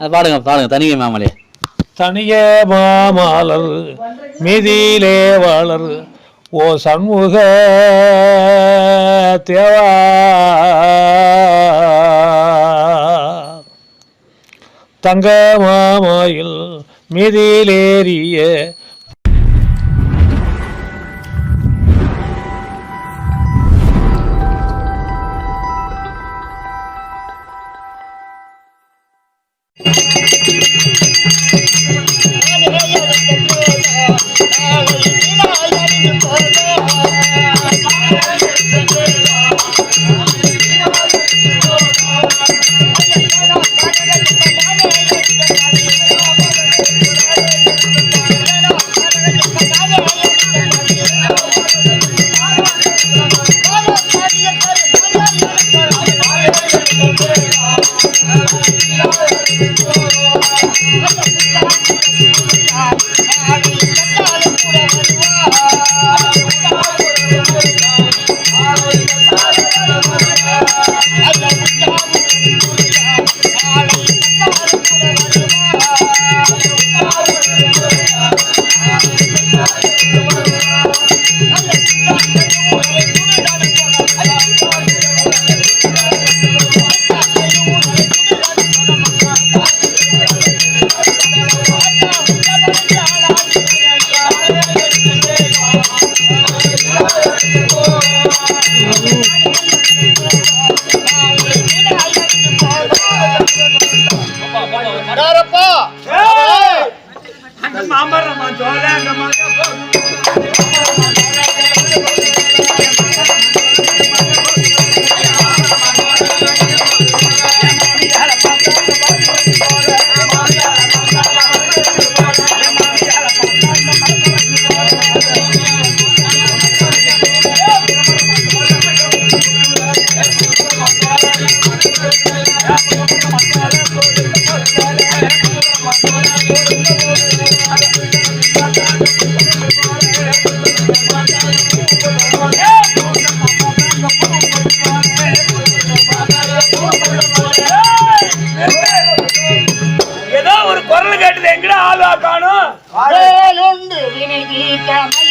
பாடுங்க பாடுங்க. தனிங்க மாமலே. தனிய மாமலர் மிதியிலே வளர். ஓ சண்முக தேவா. தங்க மாமாயில் மிதிலேறிய Yeah.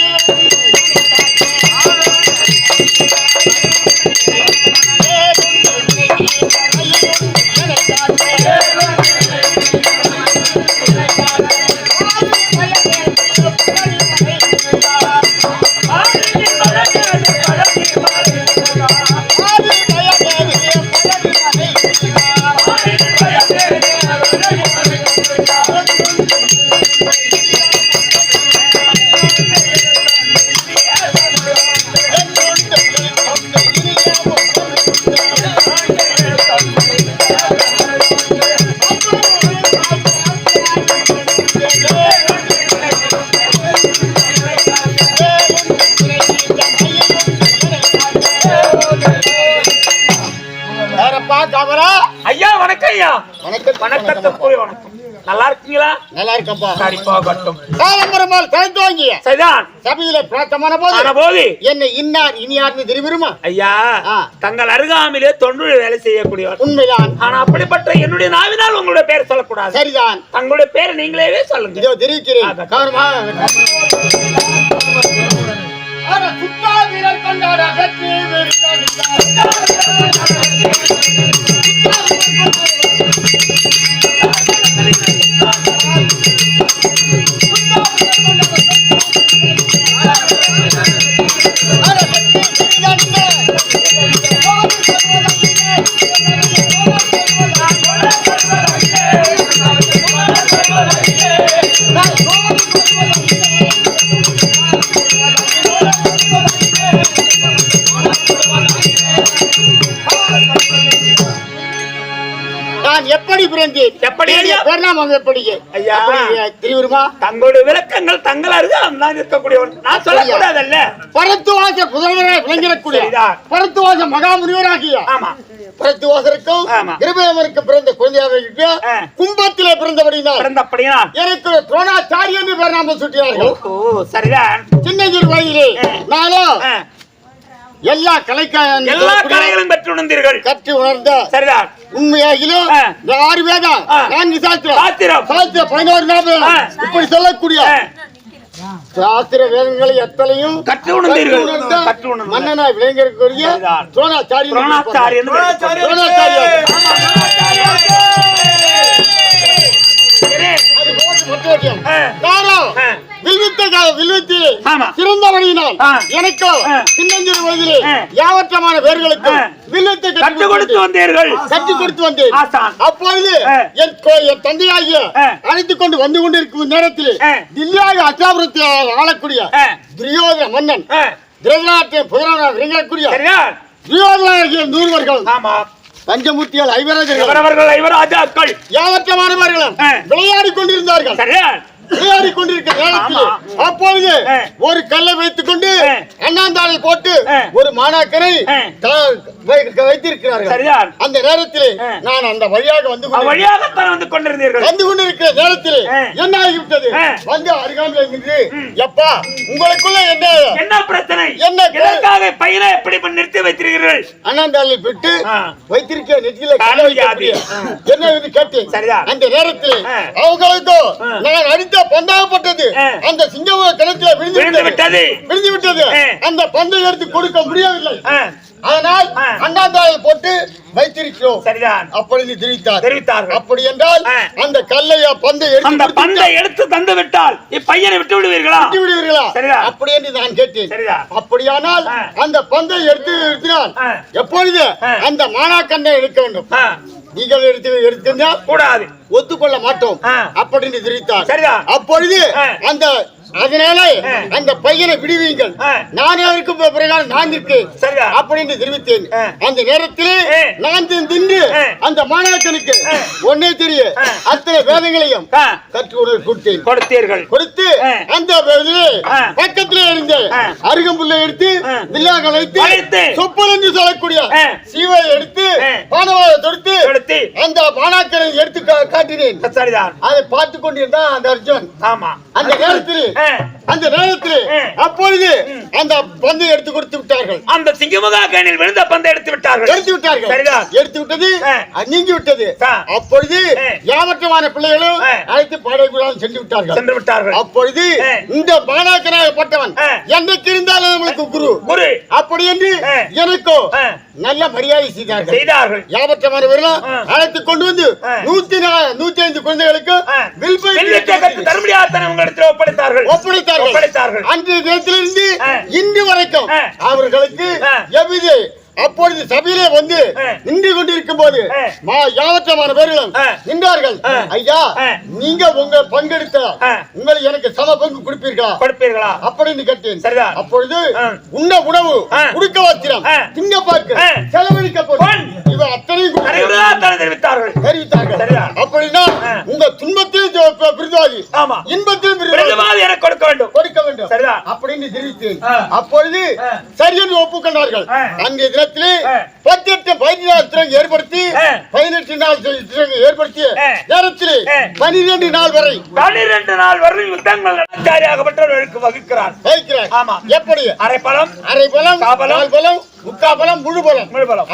வணக்கத்துக்குரிய வணக்கம். நல்லா இருக்கீங்களா நல்லா இருக்கப்பா சரிப்பா கட்டும் காலம்பரமால் கழுத்தோங்கிய சரிதான். சபையில பிரார்த்தமான போது போது என்னை இன்னார் இனியார்னு தெரிவிருமா? ஐயா ஆ. தங்கள் அருகாமையிலே தொண்டு வேலை செய்யக்கூடியவர். உண்மைதான். ஆனா அப்படிப்பட்ட என்னுடைய நாவினால் உங்களுடைய பேர் சொல்லக்கூடாது. சரிதான். தங்களுடைய பேரை நீங்களே சொல்லுங்க இதோ தெரிவிக்கிறேன். வீரர் கொண்டாட பரிணாமம் எப்படி ஐயா. தெரியுமா தங்களுடைய விளக்கங்கள் தங்கள் அருகாமல் தான் இருக்கக்கூடியவர் நான் சொல்லக்கூடாதல்ல பரத்துவாச புதல்வராய் விளங்கிடக்கூடிய. பரத்துவாச மகாமுனிவராகிய ஆமா பரத்துவாசருக்கும். கிருபேவருக்கும் பிறந்த குழந்தையாக. கும்பத்திலே பிறந்தபடினால் பிறந்தபடியா எனக்கு துரோணாச்சாரி என்று பேர் நாம சுட்டினார்கள் சரிதான் சின்னஞ்சிறு வயதிலே. நானும் எல்லா கலைக்கான எல்லா கலைகளும் பெற்று உணர்ந்தீர்கள் கற்று உணர்ந்த சரிதான் உண்மையாகிலும் ஆறு வேதம். நான்கு சாஸ்திரம் சாஸ்திரம். சாஸ்திர பதினோரு நாற்பது ஆ. இப்படி சொல்லக்கூடிய சாஸ்திர வேதங்களை எத்தனையும் கற்று உணர்ந்தீர்கள் கற்று உணர்ந்த மன்னனா சரிதான். துரோணாச்சாரி துரோணாச்சாரி என்று துரோணாச்சாரியார் சரி. அது போட்டு. ஆ. காரணம், வில்வித்த. சிறந்தவனினால் ஆ. எனக்கோ. சின்னஞ்சிறு வயதிலே. யாவற்றமான பேர்களுக்கு. வில்வித்தை கற்றுக் கொடுத்து வந்தீர்கள் கற்றுக் கொடுத்து வந்தேன். அப்பொழுது. என் என் தந்தையாகிய. அழைத்துக் கொண்டு வந்து கொண்டிருக்கும் நேரத்தில். தில்லியாக அச்சாபுரத்தில் ஆளக்கூடிய. துரியோதன மன்னன் ஆ, திருநாட்டை புதனாக விளங்கக்கூடிய சரிதான் துரியோதனாகிய நூறுவர்கள் ஆமா பஞ்சமூர்த்தியால் இவரவர்கள் ஐவராஜாக்கள் யாவற்றமானவர்களும் ஆ. விளையாடிக் கொண்டிருந்தார்கள் விளையாடி கொண்டிருக்கிற நேரத்தில். அப்பொழுது. ஒரு கல்லை வைத்துக் கொண்டு. அண்ணாந்தாளை போட்டு. ஒரு மாணாக்கரை வைத்திருக்கிறார்கள் அந்த நேரத்தில். நான் அந்த வழியாக வந்து. வழியாகத்தான் வந்து கொண்டிருந்தீர்கள் வந்து கொண்டிருக்கிற நேரத்தில். என்ன ஆகிவிட்டது. வந்து அருகாமையில் நின்று எப்பா உங்களுக்குள்ள என்ன என்ன பிரச்சனை என்ன எதற்காக பையனை எப்படி நிறுத்தி வைத்திருக்கிறீர்கள் அண்ணாந்தாளை விட்டு. வைத்திருக்க நெற்றியில. என்ன என்று கேட்டேன் சரிதான். அந்த நேரத்தில் ஆ. அவங்களுக்கோ ஆ. நான் அடித்த பந்தாகப்பட்டது. அந்த சிங்கம் கிணத்துல விழுந்து விட்டது விழுந்து. அந்த பந்தை எடுத்து கொடுக்க முடியவில்லை ஆ. அண்ணாந்தாளை போட்டு வைத்திருக்கிறோம் சரிதான் அப்பொழுது தெரிவித்தார் தெரிவித்தார்கள் அப்படி என்றால். அந்த கல்லைய பந்தை எடுத்து அந்த பந்தை எடுத்து தந்து விட்டால் இப்பையனை விட்டு விடுவீர்களா விட்டு விடுவீர்களா சரிதான். அப்படி என்று நான் கேட்டேன் சரிதான். அப்படியானால். அந்த பந்தை எடுத்து எடுத்தினால். எப்பொழுது. அந்த மானாக்கண்ணை எடுக்க வேண்டும் நீங்கள் எடுத்து எடுத்திருந்தால் கூடாது ஒத்துக்கொள்ள மாட்டோம். அப்படின்னு தெரிவித்தார் சரிதான். அப்பொழுது. அந்த அதனால. அந்த பையனை விடுவீங்கள். நான் இருக்கும் பிறகு நான் சரிதான். அப்படின்னு தெரிவித்தேன். அந்த நேரத்தில். நான் தின் தின்று. அந்த மாணாக்கனுக்கு ஆ. ஒன்னே தெரிய. அத்தனை வேதங்களையும் கற்று கொடுத்தேன் கொடுத்தீர்கள் கொடுத்து. அந்த. பக்கத்திலே இருந்த. அருகம்புல்லை எடுத்து ஆ. வில்லாக வைத்து. சொப்பல் என்று சொல்லக்கூடிய. சீவை எடுத்து ஆ. பானவாயை தொடுத்து அந்த மாணாக்கரை எடுத்து காட்டினேன் அதை பார்த்து கொண்டிருந்தான் அந்த அர்ஜுன் ஆமா அந்த நேரத்தில் man. அந்த நேரத்தில். அப்பொழுது அந்த பந்தை எடுத்து கொடுத்து விட்டார்கள் அந்த சிங்கமுகா கேணில் விழுந்த பந்தை எடுத்து விட்டார்கள் எடுத்து விட்டார்கள் சரிதான் எடுத்து விட்டது நீங்கி விட்டது. அப்பொழுது. யாவற்றமான பிள்ளைகளும். அழைத்து பாடக்கூடாது சென்று விட்டார்கள் சென்று விட்டார்கள் அப்பொழுது. இந்த மாணாக்கராகப்பட்டவன். என்னைக்கு இருந்தாலும் நம்மளுக்கு குரு குரு அப்படி என்று. எனக்கோ. நல்ல மரியாதை செய்தார்கள் செய்தார்கள் யாவற்றமானவர்களும். அழைத்து கொண்டு வந்து. நூத்தி நூத்தி ஐந்து குழந்தைகளுக்கு ஒப்படைத்தார்கள் ஒப்படைத்தார்கள் ஒப்படைத்தார்கள் அன்றைய தினத்திலிருந்து. இன்று வரைக்கும். அவர்களுக்கு. எவ்வித அப்பொழுது சபையிலே வந்து. நின்று கொண்டிருக்கும் போது யாவற்றமான பேர்களும். நின்றார்கள். ஐயா. நீங்க உங்க பங்கெடுத்த. உங்களை எனக்கு சம பங்கு கொடுப்பீர்களா கொடுப்பீர்களா அப்படின்னு கேட்டேன். அப்பொழுது. உண்ண உணவு. குடுக்க வஸ்திரம் ஆ. திங்க பார்க்க. செலவழிக்க அத்தனையும் தெரிவித்தார்கள். அப்படின்னா. உங்க துன்பத்தில் விருதாதி ஆமா இன்பத்தில் விருதாதி பிரதமாவது எனக்கு கொடுக்க வேண்டும் கொடுக்க வேண்டும். அப்படின்னு தெரிவித்தேன். அப்பொழுது ஆ. சரி என்று ஒப்புக்கொண்டார்கள் ஆ. பதினெட்டு பதினாறு திறங்க ஏற்படுத்தி. பதினெட்டு நாள் ஏற்படுத்திய. நேரத்திலே. பனிரெண்டு நாள் வரை பனிரெண்டு நாள் வரை யுத்தங்கள் ஆச்சாரியாகப்பட்டவர்களுக்கு வகுக்கிறார் வைக்கிறார் ஆமா. எப்படி அரைப்பழம் அரை பலம் காபலம். பலம் முக்கா பலம் முழு பலம் முழு பலம்.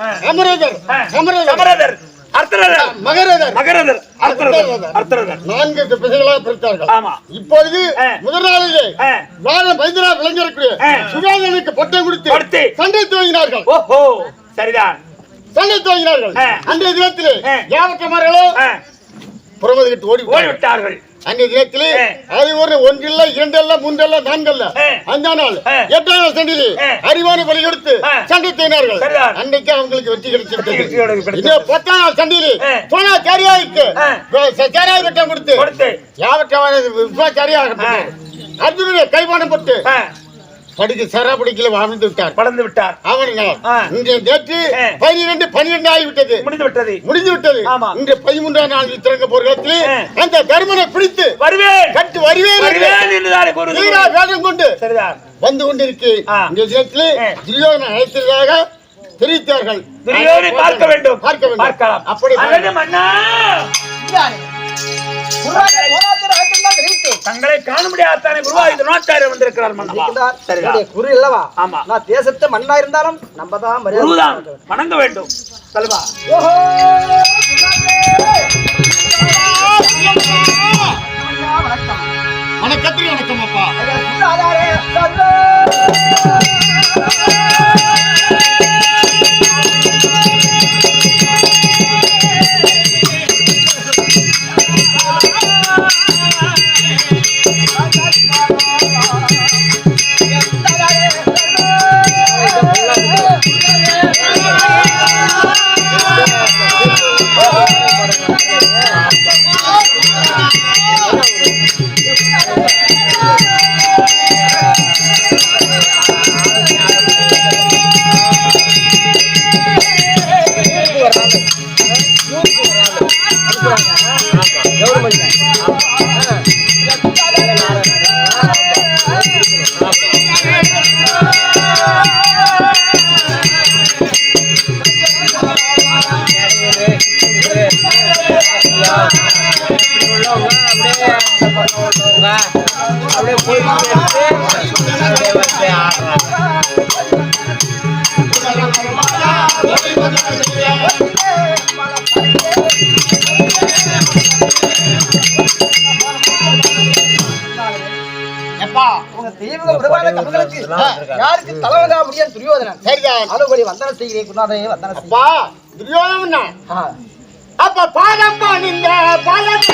ஆ. அமரதர். அமரதர் சமரதர் அர்த்தரதர் மகரதர். மகரதர். அர்த்தரதர் அர்த்தரதர் நான்கு பிசைகளாக பிரித்தார்கள். ஆமா. இப்பொழுது. முதல் நாளிலே. வாரம் வைத்தியரா விளங்கக்கூடிய. சுகாதாரனுக்கு பட்டம் கொடுத்து. சண்டை துவங்கினார்கள். ஓஹோ. சரிதான். சண்டை துவங்கினார்கள். அன்றைய தினத்திலே. யாவற்றமார்களோ ஆ, புறமது விட்டு ஓடி ஓடி விட்டார்கள் அன்றைய தினத்திலே ஒரு ஒன்றில்ல இரண்டல்ல மூன்றல்ல நான்கல்ல. அந்த நாள். எட்டாம் நாள் சண்டையிலே. அறிவான பலி கொடுத்து. சண்டை சரிதான். அன்றைக்கு அவங்களுக்கு வெற்றி கிடைச்சிருக்கிறது. இன்னும் பத்தாம் நாள் சண்டையிலே. போனா சாரியாய்க்கு ஆ. சாரியாய் பட்டம் கொடுத்து யாவற்றமான விசுவாச்சாரியாக அர்ஜுனுடைய கைவானப்பட்டு ஆ, படிக்க சரா படிக்கல வாழ்ந்து விட்டார். வளர்ந்து விட்டார். அவர்கள். இன்று நேற்று. பனிரெண்டு பனிரெண்டு ஆகிவிட்டது. முடிந்து விட்டது. முடிந்து விட்டது. ஆமா. இன்று பதிமூன்றாம் நாள் திறங்க போர்க்களத்தில். அந்த தர்மனை பிடித்து வருவேன். கட்டு வருவேன் வருவேன் வேடம் கொண்டு சரிதான். வந்து கொண்டிருக்கேன் ஆ. இந்த ஆ. துரியோதனை அழைத்ததாக தெரிவித்தார்கள். துரியோதனை பார்க்க வேண்டும். பார்க்க வேண்டும். பார்க்கலாம். அப்படி மன்னா. தங்களை காண முடியாதானே குருவா இந்த நோச்சாரியர் வந்திருக்கிறார் மன்னவா? குரு அல்லவா ஆமா. நான் தேசத்து மண்ணா இருந்தாலும் நம்ம தான் குருதான். வேண்டும். வணங்க வேண்டும். செல்வா ஓஹோ! வணக்கம். வணக்கத்திரி வணக்கம் அப்பா. தெய்வீக பிரபாத கண்களுக்கு யாருக்கு தலைவலகா முடியாது துரியோதனன்? சரிதான் அலுவலி வந்தனம் செய்கிறேன் குருநாதரே வந்தனம் அப்பா துரியோதனா. அப்ப பாதம் பணிந்த பாதம்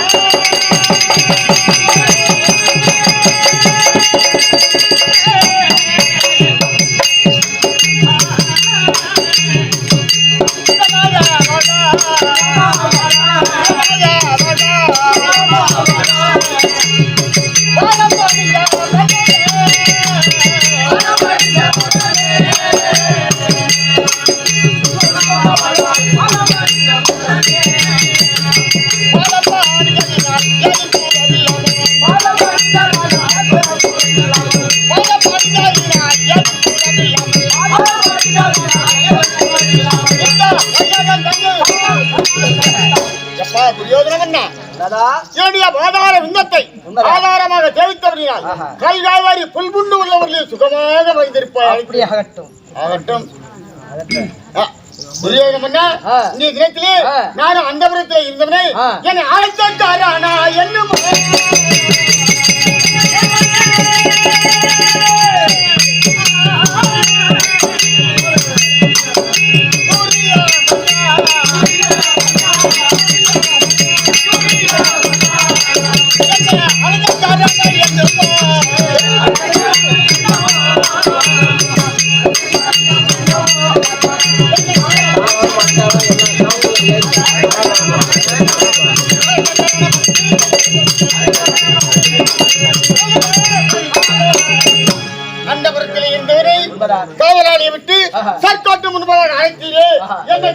என்னுடைய பாதார விண்ணத்தை. ஆதாரமாக சேவித்தபடியால் ஆஹா. கல்காய்வாரி புல்புண்டு உள்ளவர்களில் சுகமாக வைத்திருப்பாய் அப்படி ஆகட்டும் ஆகட்டும் தினத்திலே. நானும் அந்த புறத்தில் இருந்தவனே. என்னை அழைத்தாரா என்னும்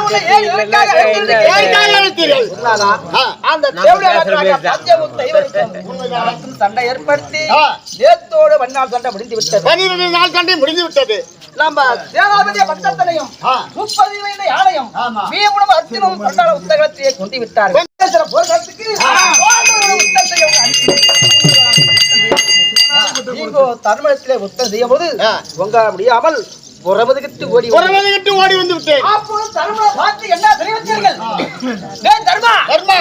அந்த காரணத்தை ஒண்ணும் அந்த சதத்திலே உள்ள ஏழு எனக்காக அழைத்திருக்கிறேன். ஏற்காக அழைத்தீர்கள் உண்மைதானா? ஆ. அந்த தேவடியாராக பஞ்சமுத்த இவருக்கும் உனக்கும் சண்டை ஏற்படுத்தி ஆ. நேத்தோடு வண்ணால் சண்டை முடிந்து விட்டது பன்னிரண்டு நாள் சண்டை முடிந்து விட்டது நம்ம சேனாபதிய பட்டத்தனையும் ஆ. முப்பது வயது யானையும் ஆமா. வீமுடும் அர்ஜுனும் பண்டாள உத்தகத்தையே கொண்டு விட்டார்கள் சில போர்க்களத்துக்கு பாண்டவர்கள் யுத்தம் செய்ய அனுப்பி நீங்கோ தர்மத்திலே யுத்தம் செய்யும் போது ஆ. முடியாமல் புறமுதுகிட்டு ஓடி ஒரு விட்டு ஓடி வந்து விட்டேன். அப்போது தர்ம பார்த்து என்ன தெரிவித்தீர்கள் டேய் தர்மா! தர்மா!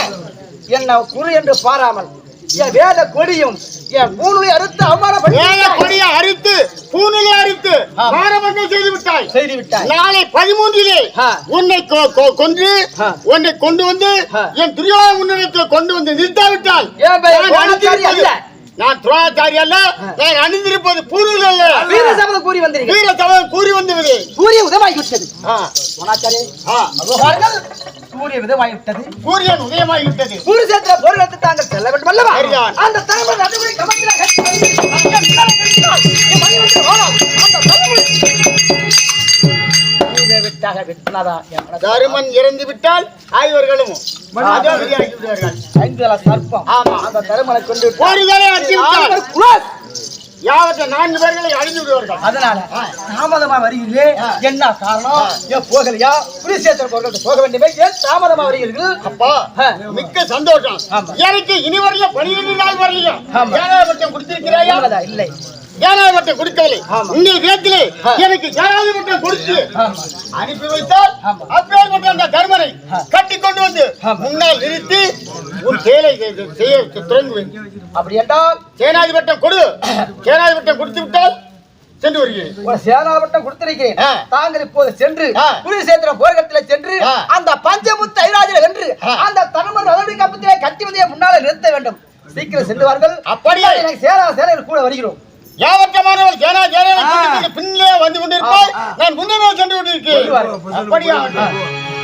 என்ன குரு என்று பாராமல் என் வேத கொடியும் என் பூணுலை அறுத்து வேலை அவமானப்படுத்தி கொடியை அரித்து பூனிலை அரித்து மாரபங்கம் செய்து விட்டாய். செய்து விட்டாய். நாளை பதிமூன்றிலே. உன்னை கொன்று. உன்னை கொண்டு வந்து. என் துரியோக முன்னணிக்கு கொண்டு வந்து நிறுத்தாவிட்டால் நான் துரோணாச்சாரி அல்ல நான் அணிந்திருப்பது பூர்வீக அல்ல வீர சபதம் கூறி வந்தீர்கள் வீர சபதம் கூறி வந்தது சூரிய உதயமாகி விட்டது துரோணாச்சாரி சூரிய உதயமாகி விட்டது. சூரியன் உதயமாகி விட்டது. சூரியசேத்திர போர் நடத்த தாங்கள் செல்ல வேண்டும் அல்லவா? அந்த தலைவர் நடுவில் கமத்தில் அந்த தலைவர் என் மனசு? தருமன் இறந்து விட்டால் ஐந்துல சர்ப்பம். ஆமா. அந்த தருமனை கொண்டு. ஒரு. யாவற்ற நான்கு பேர்களை அழிந்து விடுவார்கள். அதனால தாமதமா வருகிறீர்களே என்ன காரணம்? ஏன் போகலையா? குருசேத்திர போகிறது போக வேண்டுமே. ஏன் தாமதமா வருகிறீர்கள் அப்பா. மிக்க சந்தோஷம். எனக்கு இனி வரல பனிரெண்டு நாள் கொடுத்திருக்கிறாயா? உண்மைதான், இல்லை ஏனாதிபட்டம் கொடுக்கவில்லை. உங்கள் ஆ. எனக்கு ஏனாதிபட்டம் கொடுத்து ஆமா. அனுப்பி வைத்தால். அப்பேற்பட்ட அந்த தர்மனை. கட்டி கொண்டு வந்து. முன்னால் நிறுத்தி உன் செயலை செய்~ செய்ய தொடங்குவேன் அப்படி என்றால் சேனாதிபட்டம் கொடு சேனாதிபட்டம் கொடுத்து விட்டால் சென்று வருகிறேன் ஒரு சேனாபட்டம் கொடுத்திருக்கிறேன். தாங்கள் இப்போது சென்று. குருசேத்திர போர்க்களத்திலே சென்று. அந்த பஞ்சமுத்து ஐராஜில வென்று. அந்த தனுமர் கப்பத்திலே கட்டி வந்தியை முன்னாலே நிறுத்த வேண்டும் சீக்கிரம் செல்லுவார்கள் அப்படியே. எனக்கு சேனா சேனையில் கூட வருகிறோம் யாவற்றமானவள் கூட்டிக் கொண்டு பின்னே வந்து கொண்டிருப்பாய். நான் முன்னமே சென்று கொண்டிருக்கிறேன். வருவார்கள். அப்படியா?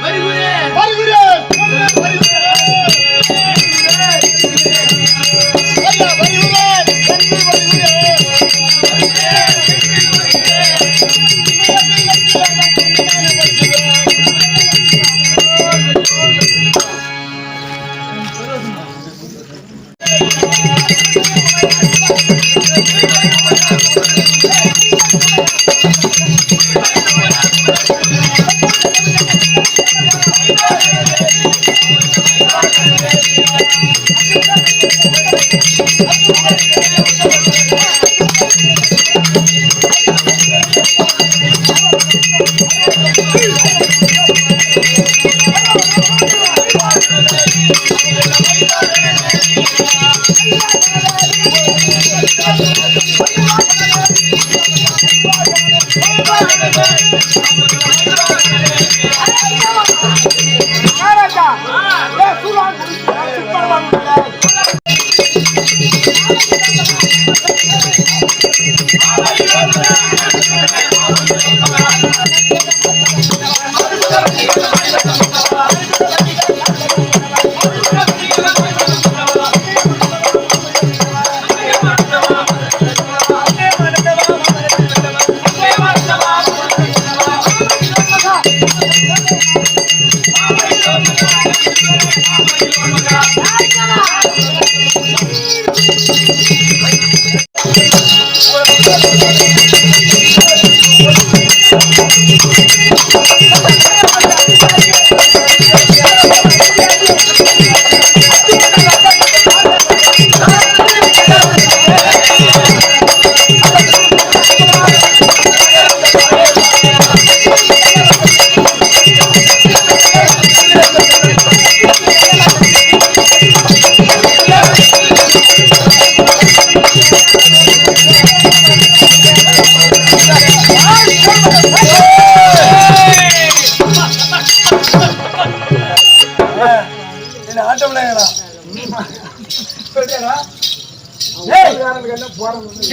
வருகிறேன். வருகிறேன். ஐயா, வருகிறேன். சென்று வருகிறேன்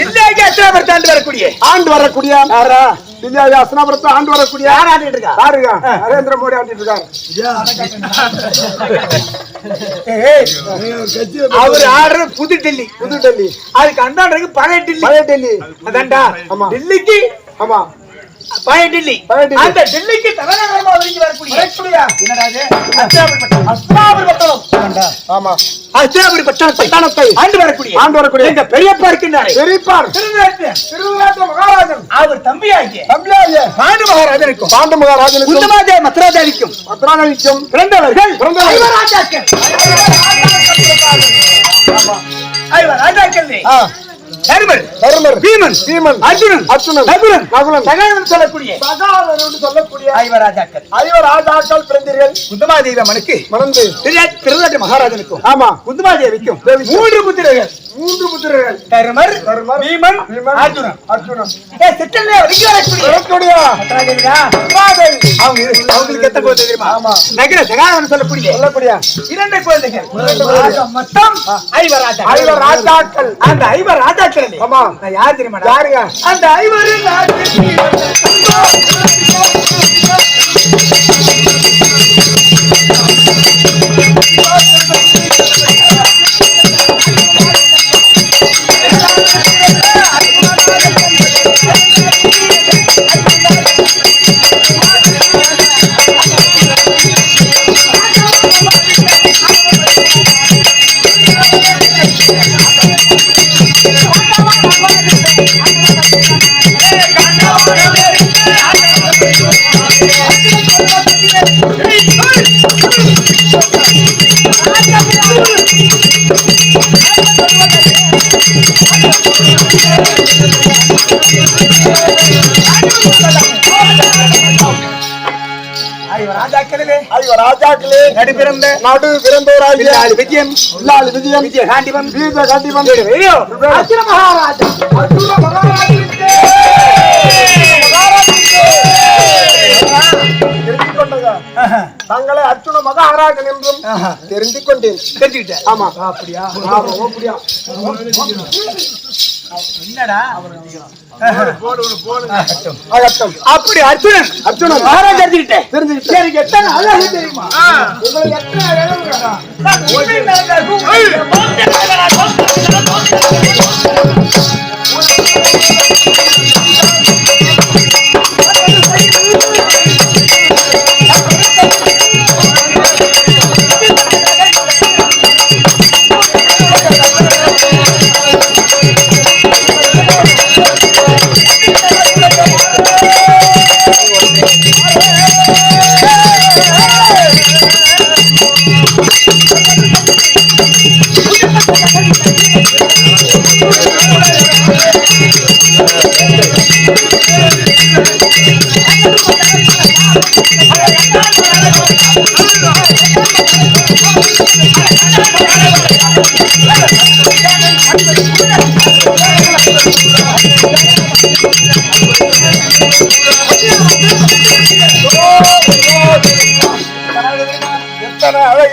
இல்லையா எத்தனை பேர் தாண்டி வரக்கூடிய? ஆண்டு வரக்கூடிய யாரா? விஜய் அஸ்னாபுரத்தை ஆண்டு வரக்கூடிய யார் ஆடிட்டு இருக்கா? யாருங்க? நரேந்திர மோடி ஆண்டிட்டு இருக்காரு. அவர் ஆடுற புது டெல்லி. புது டெல்லி. அதுக்கு பழைய டெல்லி. பழைய டெல்லி. அதான்டா. ஆமா. டெல்லிக்கு ஆமா. பழைய டெல்லி. அந்த டெல்லிக்கு தலைநகரமா ஒதுங்கி வரக்கூடிய. என்னடா பட்டணம் ஆமா. அஸ்தினாபுரி பட்டணத்தை பட்டணத்தை ஆண்டு வரக்கூடிய ஆண்டு வரக்கூடிய எங்க பெரியப்பா இருக்கின்றாரே. பெரியப்பார் திருநாட்டு மகாராஜன். அவர் தம்பியாகிய தம்பியாகிய பாண்டு மகாராஜனுக்கும். பாண்டு மகாராஜனுக்கும் குந்தமாதே மத்ராஜாவிக்கும். பத்ரானவிக்கும் பிறந்தவர்கள் பிறந்தவர்கள். ஐவர் ராஜாக்கள். ஐவர் ராஜாக்கள். ஆ, தருமர். தருமர். பீமன். பீமன். அர்ஜுனன். அர்ஜுனன். நகுலன். நகுலன். சகாயம் சொல்லக்கூடிய. சகாதர் என்று சொல்லக்கூடிய ஐவர் ராஜாக்கள் ஐவர் ராஜாக்கள் பிறந்தீர்கள். குந்தமாதேவி மணந்து. திரு- திருநாட்டு மகாராஜனுக்கும் ஆமா. குந்தமாதேவிக்கும் தேவிக்கும். மூன்று புத்திரர்கள். மூன்று புத்திரர்கள். தருமர் தருமர், பீமன் அர்ஜுனன். அர்ஜுனன். ஏ சிற்றல்ல ஒதுங்கி வரக்கூடிய. அவங்க அவங்களுக்கு எத்தனை குழந்தை தெரியுமா? ஆமா. நகர சகாயம் சொல்லக்கூடிய. சொல்லக்கூடிய. இரண்டு குழந்தைகள். மொத்தம் ஐவர் ராஜா ஐவர் ராஜாக்கள் அந்த ஐவர் ஆமா. நான் யார் தெரியுமா யாருங்க? அந்த ஐவர் ஐவர் விஜயம் விஜயம் விஜய காண்டிவன் வீர கண்டிவன் அர்ஜுன மகாராஜா அர்ஜுன மகாராஜா தங்களை அர்ஜுன மகாராஜன் என்றும் தெரிந்து கொண்டேன். தெரிஞ்சுக்கிட்டேன். ஆமா. அப்படியா? அப்படியா? என்னடா? அப்படி அர்ஜுனன் அர்ஜுனன். மகாராஜா தெரிஞ்சுக்கிட்டேன். தெரிஞ்சுக்கிட்டேன். எனக்கு எத்தனை அழகு தெரியுமா? உங்களுக்கு எத்தனை அழகு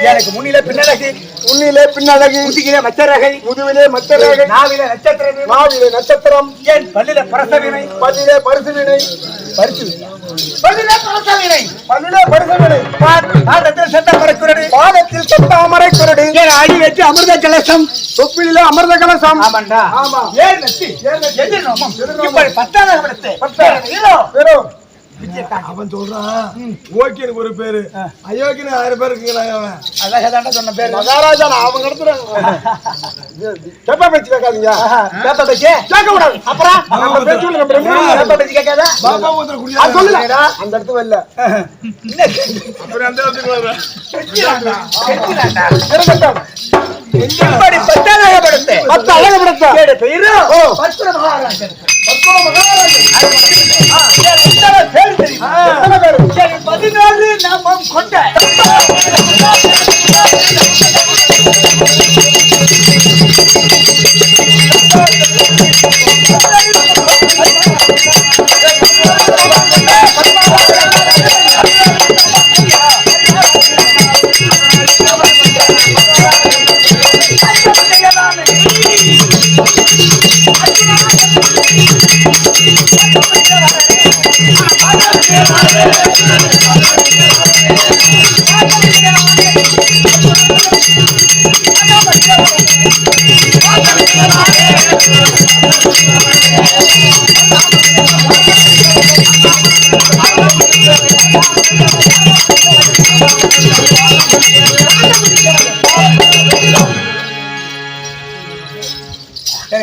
எனக்கு முன்னில பின்னழகு உன்னிலே பின்னழகு முதுகிலே மச்சரகை முதுவிலே மற்றழகு நாவில நட்சத்திர நாவிலே நட்சத்திரம். என் பல்லில பரசவினை. பதிலே பரிசுவினை. பரிசு பாதத்தில் செத்த அமரை குரடு அடி வெற்றி அமிர்த கலசம்? தொப்பிலே அமர்ந்த கலசம். ஆமாண்டா. ஆமா. ஏன் நச்சு ஏன் நச்சு? எதிர்நோமம் எதிர்நோமம். இப்படி. ஹீரோ வெறும் அவன் சொல்றான். ஓகேனுக்கு ஒரு பேரு. அயோக்கியனு ஆயிரம் பேர் இருக்கிறான் அவன் சொன்ன பேரு. மகாராஜா பேச்சு கேட்காதீங்க. பேப்ப பேச்சு? கேட்க கூடாது. அப்புறம்? பேச்சு பேப்ப கேட்காதா. பாபா ஊத்துல அது குடியா சொல்லல அந்த இடத்துல இல்ல அப்புறம் அந்த இடத்துக்கு பத்து அழகு படத்தா பத்து மகாராஜா அது மட்டும் பதினாறு நாமம் கொண்ட எனக்கு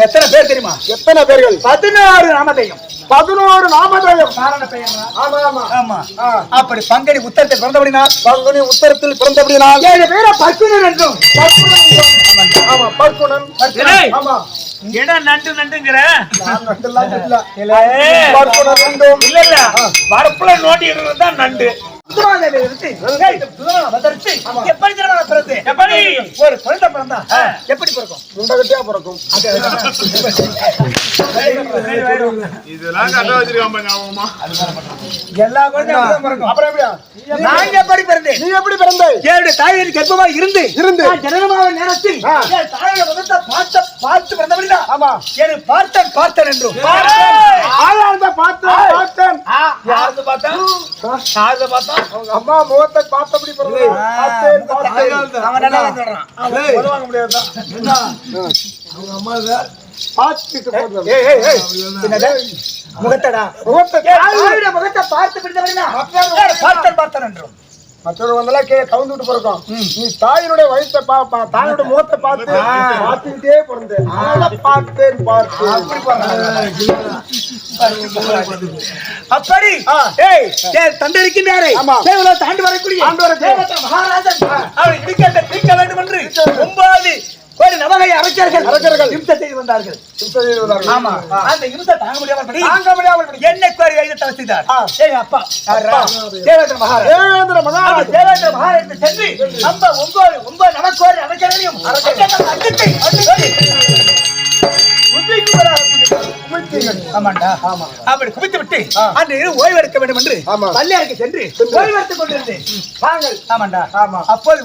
எத்தனை பேர் தெரியுமா? எத்தனை பேர்கள்? பதினாறு நாமதேயம் பதினோரு நாமதயம். அப்படி பங்கனி உத்தரத்தில் பிறந்தபடினால்? பங்குனி உத்தரத்தில் பிறந்தபடினால்? ஏழு பேரை பசுனன் என்றும். ஆமா பர்க்குணன் ஏய். ஆமா. நண்டு நண்டுங்கிற? என்றும். இல்ல இல்ல வரப்புல நோண்டி இருந்தா நண்டு. எப்படி? எப்படி? ஒரு குழந்தை பிறந்தா எப்படி பிறக்கும்? முண்டகட்டியா பிறக்கும். இதெல்லாம் கட்ட வச்சிருக்கான் பாருங்க அவமா எல்லா குழந்தையும் அப்படிதான் பிறக்கும். அப்புறம் எப்படியா? நான் எப்படி? பிறந்தேன்? நீ எப்படி பிறந்த? ஏழு தாயின் கர்ப்பமா இருந்து இருந்து. நான் ஜனனமாக நேரத்தில் தாயோட முகத்தை பார்த்த பார்த்து பிறந்தபடினா ஆமா. என்னை பார்த்தேன் பார்த்தேன் என்றும். பார்த்தேன். பார்த்தேன்? யாருக்கு பார்த்தா யாருக்கு பார்த்தா? அவங்க அம்மா முகத்தை பார்த்தபடி முகத்தடா? முகத்தை முகத்தை பார்த்து பிறந்தபடினா பார்த்தேன் பார்த்தேன் என்றும். மற்றொரு வந்தெல்லாம் கீழே கவுந்துட்டு பிறக்கும் நீ தாயினுடைய வயசை பா பா- தாயோட முகத்தை பார்த்து பார்த்துக்கிட்டே பிறந்தேன் பார்த்தேன் பார்த்தேன் அப்படி. ஏய் ஆமா. தேவலோகத்தை ஆண்டு வரக்கூடிய. ஆண்டு வரக்கூடிய. தேவதா மகாராஜன் அவரை இடிக்க தீர்க்க வேண்டும் என்று ஒன்பது கோடி நவகை அரசர்கள் அரசர்கள். யுத்தம் செய்து வந்தார்கள். ஆமா. அந்த யுத்தம் தாங்க முடியாமல் படி தாங்க முடியாமல் படி. என்னை கோரி வைத்து ஆ. ஏய் அப்பா? தேவேந்திர மகாராஜ். தேவேந்திர மகாராஜ். தேவேந்திர மகாராஜ் சென்று நம்ம ஒன்பது ஒன்பது நமக்கோரி அரசர்களையும் அரசர்கள். அங்கத்தை ஆமாண்டா. ஆமா. அப்படி குவித்து விட்டு அன்று இரவு ஓய்வு எடுக்க வேண்டும் என்று சென்று ஓய்வு எடுத்துக் கொண்டிருந்தேன். அப்போது